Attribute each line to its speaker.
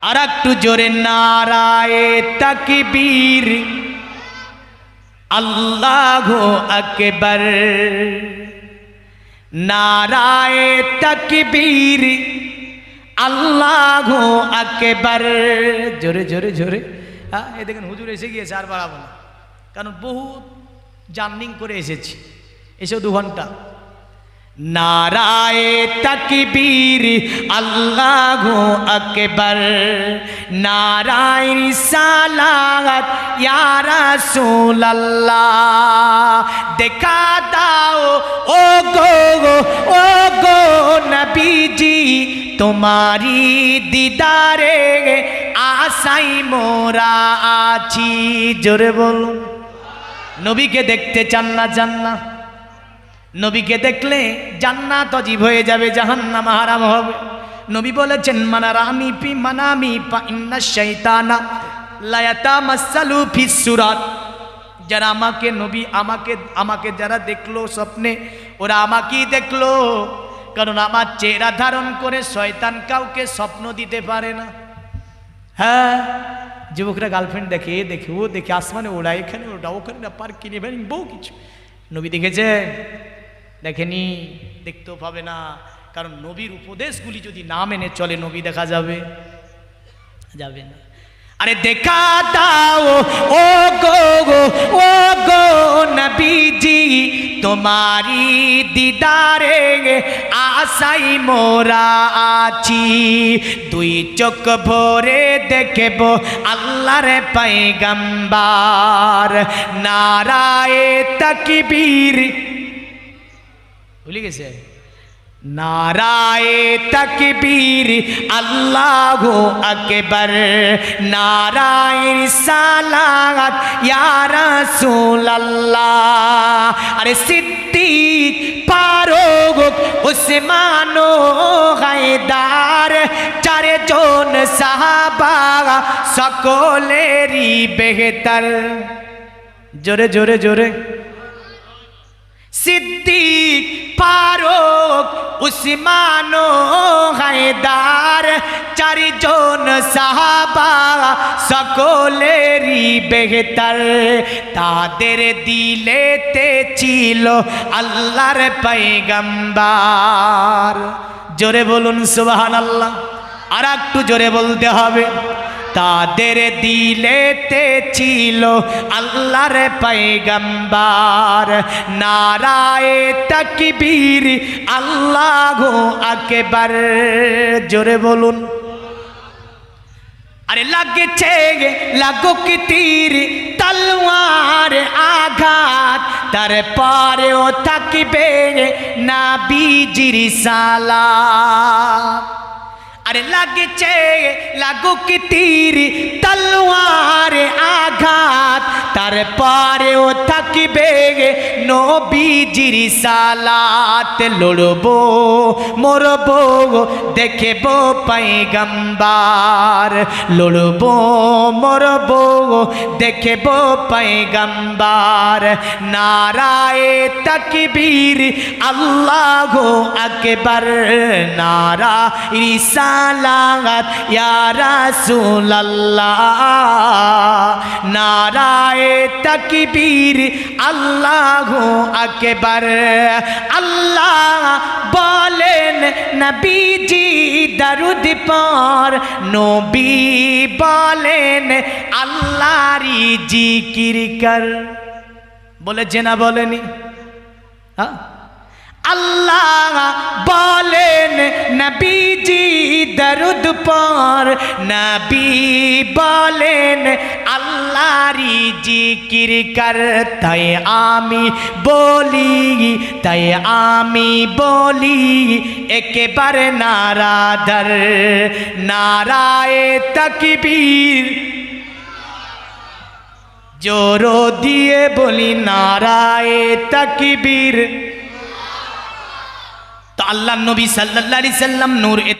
Speaker 1: আর একটু জোরে, নারায় তাকবীর। আল্লাহ আকবর। নারায় তাকবীর। আল্লাহ আকবর। জোরে জোরে জোরে। হ্যাঁ এই দেখেন, হুজুর এসে গিয়েছে আর বাড়াবো না। কারণ বহু জার্নিং করে এসেছি। এসেও দু ঘণ্টা। নারায় তকবীর, আল্লাহ আকবর। নারায় রিসালাত, ইয়া রাসূলুল্লাহ। দেখা দাও ও গো ও গো নবীজি তোমারি দিদারে আসাই মোরা আছি। জোরে বলুন। নবীকে দেখতে চান না চান না। নবীকে দেখলে জান্নাত অজীব হয়ে যাবে, জাহান্নাম হারাম হবে। নবী বলেছেন মানারানি পি মানামি পা ইন্না শাইতানা লায়াতা মাসালু ফি সুরাত। যারা আমাকে, নবী আমাকে আমাকে যারা দেখল স্বপ্নে, ওরা আমাকেই দেখল। কারণ আমার চেহারা ধারণ করে শয়তান কাউকে স্বপ্ন দিতে পারে না। হ্যাঁ যুবকরা গার্লফ্রেন্ড দেখে এ দেখে, ও দেখে আসমানে ওড়া এখানে ওটা ওখানে না, পার্ক কিনে ফেলেন, বউ কিছু। নবী দেখেছে দেখেনি, দেখতেও পাবে না। কারণ নবীর উপদেশগুলি যদি না মেনে চলে, নবী দেখা যাবে? যাবে না। আরে দেখা দাও ও গো গো ও গো নবীজি, তোমারি দিদারে আশাই মোরা আছি। দুই চোখ ভরে দেখব আল্লাহর পাইগাম্বার। নারায়ে তকবীর ভুলে গেছে? নারায়ে তকবীর, আল্লাহ আকবর। নারায়ে সালাত ইয়া রাসূলুল্লাহ। আরে সিদ্দিক ফারুক উসমান হায়দার, চারজন সাহাবা, সকলেরই বেহতর। জোরে জোরে জোরে। সিদ্দিক ফারুক, উসমান হায়দার, চারিজন সাহাবা সকলেরই বেহতর। তাদের দিলেতে ছিল আল্লাহর পৈগম্বার জোরে বলুন সুবাহান আল্লাহ আর একটু জোরে বলতে হবে। তাদের দিলেতে ছিল আল্লাহর পৈগম্বার নারায়ে তকবীর, আল্লাহ আকবার। জোরে বলুন। আরে লাগছে লাগুক তীর, তলোয়ার আঘাত। তারপরেও থাকবে না বিজির সালা আরে লাগছে, লাগুক তীর, তলোয়ার আঘাত। তারপরেও থাকবে নবীজির সালাত। লড়বো, মরবো, দেখব পাইগাম্বার। লড়বো, মরবো, দেখব পাইগাম্বার। নারায়ে তকবীর, আল্লাহ আকবার। নারা রিসালাত ইয়া রাসূলুল্লাহ। নারায়ে তকবীর, আল্লাহ আকবার। আল্লাহ বলেন, নবীজি দরুদ পর নবী বলেন, আল্লাহরি জিকির কর। বলেছে না বলেনি। হ্যাঁ? আল্লাহ বলেন, নবীজি দরুদ পর। নবী বলেন, আল্লাহরি জিকির কর তাই আমি বলি, তাই আমি বলি, একেবারে নারাদার, নারায়ে তকবীর। জোর দিয়ে বলি, নারায়ে তকবীর। আল্লাহ নবী সাল্লাহ সাল্লাম নূর